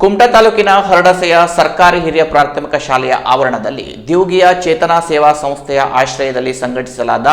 ಕುಮಟಾ ತಾಲೂಕಿನ ಹರಡಸೆಯ ಸರ್ಕಾರಿ ಹಿರಿಯ ಪ್ರಾಥಮಿಕ ಶಾಲೆಯ ಆವರಣದಲ್ಲಿ ದ್ಯೂಗಿಯ ಚೇತನಾ ಸೇವಾ ಸಂಸ್ಥೆಯ ಆಶ್ರಯದಲ್ಲಿ ಸಂಘಟಿಸಲಾದ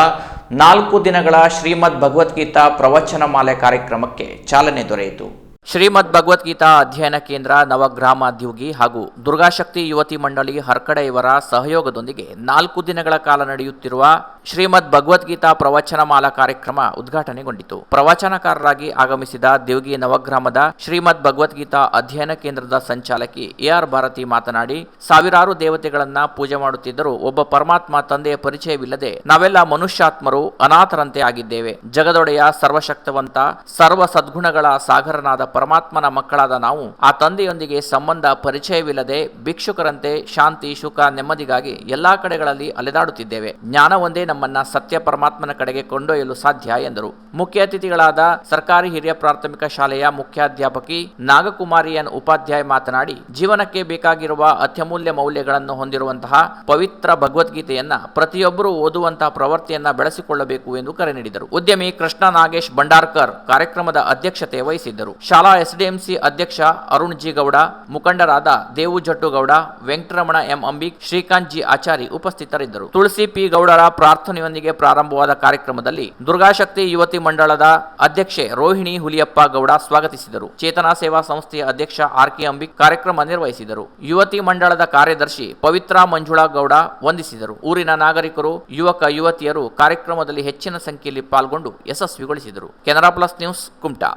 ನಾಲ್ಕು ದಿನಗಳ ಶ್ರೀಮದ್ ಭಗವದ್ಗೀತಾ ಪ್ರವಚನ ಮಾಲೆ ಕಾರ್ಯಕ್ರಮಕ್ಕೆ ಚಾಲನೆ ದೊರೆಯಿತು. ಶ್ರೀಮದ್ ಭಗವದ್ಗೀತಾ ಅಧ್ಯಯನ ಕೇಂದ್ರ ನವಗ್ರಾಮ ದ್ಯೂಗಿ ಹಾಗೂ ದುರ್ಗಾಶಕ್ತಿ ಯುವತಿ ಮಂಡಳಿ ಹರ್ಕಡೆ ಇವರ ಸಹಯೋಗದೊಂದಿಗೆ ನಾಲ್ಕು ದಿನಗಳ ಕಾಲ ನಡೆಯುತ್ತಿರುವ ಶ್ರೀಮದ್ ಭಗವದ್ಗೀತಾ ಪ್ರವಚನ ಮಾಲಾ ಕಾರ್ಯಕ್ರಮ ಉದ್ಘಾಟನೆಗೊಂಡಿತು. ಪ್ರವಚನಕಾರರಾಗಿ ಆಗಮಿಸಿದ ದೇವಗಿ ನವಗ್ರಾಮದ ಶ್ರೀಮದ್ ಭಗವದ್ಗೀತಾ ಅಧ್ಯಯನ ಕೇಂದ್ರದ ಸಂಚಾಲಕಿ ಎಆರ್ ಭಾರತಿ ಮಾತನಾಡಿ, ಸಾವಿರಾರು ದೇವತೆಗಳನ್ನ ಪೂಜೆ ಮಾಡುತ್ತಿದ್ದರೂ ಒಬ್ಬ ಪರಮಾತ್ಮ ತಂದೆಯ ಪರಿಚಯವಿಲ್ಲದೆ ನಾವೆಲ್ಲ ಮನುಷ್ಯಾತ್ಮರು, ಅನಾಥರಂತೆ ಆಗಿದ್ದೇವೆ. ಜಗದೊಡೆಯ ಸರ್ವಶಕ್ತವಂತ, ಸರ್ವ ಸದ್ಗುಣಗಳ ಸಾಗರನಾದ ಪರಮಾತ್ಮನ ಮಕ್ಕಳಾದ ನಾವು, ಆ ತಂದೆಯೊಂದಿಗೆ ಸಂಬಂಧ ಪರಿಚಯವಿಲ್ಲದೆ ಭಿಕ್ಷುಕರಂತೆ ಶಾಂತಿ, ಸುಖ, ನೆಮ್ಮದಿಗಾಗಿ ಎಲ್ಲಾ ಕಡೆಗಳಲ್ಲಿ ಅಲೆದಾಡುತ್ತಿದ್ದೇವೆ. ಜ್ಞಾನವೊಂದೇ ನಮ್ಮನ್ನ ಸತ್ಯ ಪರಮಾತ್ಮನ ಕಡೆಗೆ ಕೊಂಡೊಯ್ಯಲು ಸಾಧ್ಯ ಎಂದರು. ಮುಖ್ಯ ಅತಿಥಿಗಳಾದ ಸರ್ಕಾರಿ ಹಿರಿಯ ಪ್ರಾಥಮಿಕ ಶಾಲೆಯ ಮುಖ್ಯಾಧ್ಯಾಪಕಿ ನಾಗಕುಮಾರಿಯನ್ ಉಪಾಧ್ಯಾಯ ಮಾತನಾಡಿ, ಜೀವನಕ್ಕೆ ಬೇಕಾಗಿರುವ ಅತ್ಯಮೂಲ್ಯ ಮೌಲ್ಯಗಳನ್ನು ಹೊಂದಿರುವಂತಹ ಪವಿತ್ರ ಭಗವದ್ಗೀತೆಯನ್ನ ಪ್ರತಿಯೊಬ್ಬರೂ ಓದುವಂತಹ ಪ್ರವೃತ್ತಿಯನ್ನ ಬೆಳೆಸಿಕೊಳ್ಳಬೇಕು ಎಂದು ಕರೆ ನೀಡಿದರು. ಉದ್ಯಮಿ ಕೃಷ್ಣ ನಾಗೇಶ್ ಭಂಡಾರ್ಕರ್ ಕಾರ್ಯಕ್ರಮದ ಅಧ್ಯಕ್ಷತೆ ವಹಿಸಿದ್ದರು. ಶಾಲಾ ಎಸ್ಡಿಎಂಸಿ ಅಧ್ಯಕ್ಷ ಅರುಣ್ ಜಿ ಗೌಡ ಮುಖಂಡರಾದ ದೇವು ಜಟ್ಟುಗೌಡ ವೆಂಕಟರಮಣ ಎಂ. ಅಂಬಿಕ್, ಶ್ರೀಕಾಂತ್ ಜಿ. ಆಚಾರಿ ಉಪಸ್ಥಿತರಿದ್ದರು. ತುಳಸಿ ಪಿ. ಗೌಡರ ಪ್ರಾರ್ಥನೆಯೊಂದಿಗೆ ಪ್ರಾರಂಭವಾದ ಕಾರ್ಯಕ್ರಮದಲ್ಲಿ ದುರ್ಗಾಶಕ್ತಿ ಯುವತಿ ಮಂಡಳದ ಅಧ್ಯಕ್ಷೆ ರೋಹಿಣಿ ಹುಲಿಯಪ್ಪ ಗೌಡ ಸ್ವಾಗತಿಸಿದರು. ಚೇತನಾ ಸೇವಾ ಸಂಸ್ಥೆಯ ಅಧ್ಯಕ್ಷ ಆರ್ ಕೆ ಅಂಬಿಕ್ ಕಾರ್ಯಕ್ರಮ ನಿರ್ವಹಿಸಿದರು. ಯುವತಿ ಮಂಡಳದ ಕಾರ್ಯದರ್ಶಿ ಪವಿತ್ರ ಮಂಜುಳಾ ಗೌಡ ವಂದಿಸಿದರು. ಊರಿನ ನಾಗರಿಕರು, ಯುವಕ, ಯುವತಿಯರು ಕಾರ್ಯಕ್ರಮದಲ್ಲಿ ಹೆಚ್ಚಿನ ಸಂಖ್ಯೆಯಲ್ಲಿ ಪಾಲ್ಗೊಂಡು ಯಶಸ್ವಿಗೊಳಿಸಿದರು. Canara plus news, Kumta.